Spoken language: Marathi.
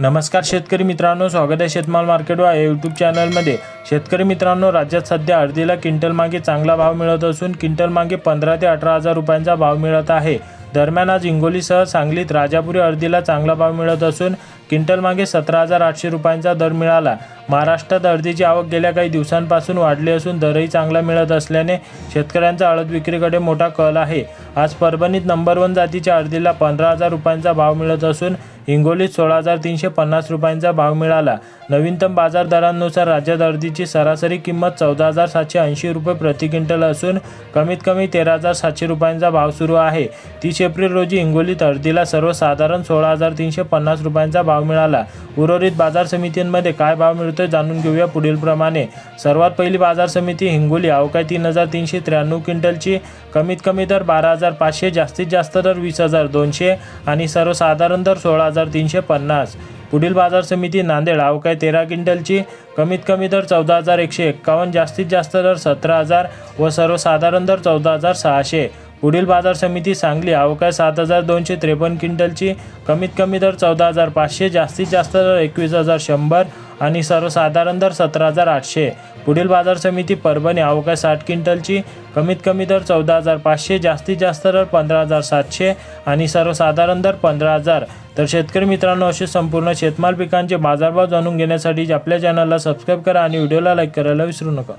नमस्कार शेतकरी मित्रांनो स्वागत आहे शेतमाल मार्केट या यूट्यूब चॅनलमध्ये. शेतकरी मित्रांनो राज्यात सध्या अर्धीला क्विंटल मागे चांगला भाव मिळत असून क्विंटल मागे पंधरा ते अठरा हजार रुपयांचा भाव मिळत आहे. दरम्यान आज हिंगोलीसह सांगलीत राजापुरी अर्धीला चांगला भाव मिळत असून क्विंटल मागे सतरा हजार आठशे रुपयांचा दर मिळाला. महाराष्ट्रात अर्धीची आवक गेल्या काही दिवसांपासून वाढली असून दरही चांगला मिळत असल्याने शेतकऱ्यांचा हळद विक्रीकडे मोठा कल आहे. आज परभणीत नंबर वन जातीच्या अर्धीला पंधरा हजार रुपयांचा भाव मिळत असून हिंगोलीत सोळा हजार तीनशे पन्नास रुपयांचा भाव मिळाला. नवीनतम बाजार दरांनुसार राज्यात अर्धीची सरासरी किंमत चौदा हजार सातशे ऐंशी रुपये प्रति क्विंटल असून कमीत कमी तेरा हजार सातशे रुपयांचा भाव सुरू आहे. तीस एप्रिल रोजी हिंगोलीत अर्धीला सर्वसाधारण सोळा हजार तीनशे पन्नास रुपयांचा भाव मिळाला. उर्वरित बाजार समितींमध्ये काय भाव मिळतोय जाणून घेऊया पुढील प्रमाणे. सर्वात पहिली बाजार समिती हिंगोली. अवकाय तीन हजार तीनशे त्र्याण्णव क्विंटलची. कमीत कमी दर बारा हजार पाचशे जास्तीत जास्त दर वीस हजार दोनशे आणि सर्वसाधारण दर सोळा हजार तीनशे पन्नास. पुढील बाजार समिती नांदेड. अवकाय तेरा क्विंटलची. कमीत कमी दर चौदा हजार एकशे एक्कावन्न जास्तीत जास्त दर सतरा हजार व सर्वसाधारण दर चौदा हजार सहाशे. पुढील बाजार समिती सांगली. अवकाय सात हजार दोनशे त्रेपन्न क्विंटलची. कमीत कमी दर चौदा हजार पाचशे जास्तीत जास्त दर एकवीस हजार शंभर आणि सर्वसाधारण दर सतरा हजार आठशे. पुढील बाजार समिती परभणी. अवकाश साठ क्विंटलची. कमीत कमी दर चौदा हजार पाचशे जास्तीत जास्त दर पंधरा हजार सातशे आणि सर्वसाधारण दर पंधरा हजार. तर शेतकरी मित्रांनो असे संपूर्ण शेतमाल पिकांचे बाजारभाव जाणून घेण्यासाठी आपल्या चॅनलला सबस्क्राईब करा आणि व्हिडिओला लाईक करायला विसरू नका.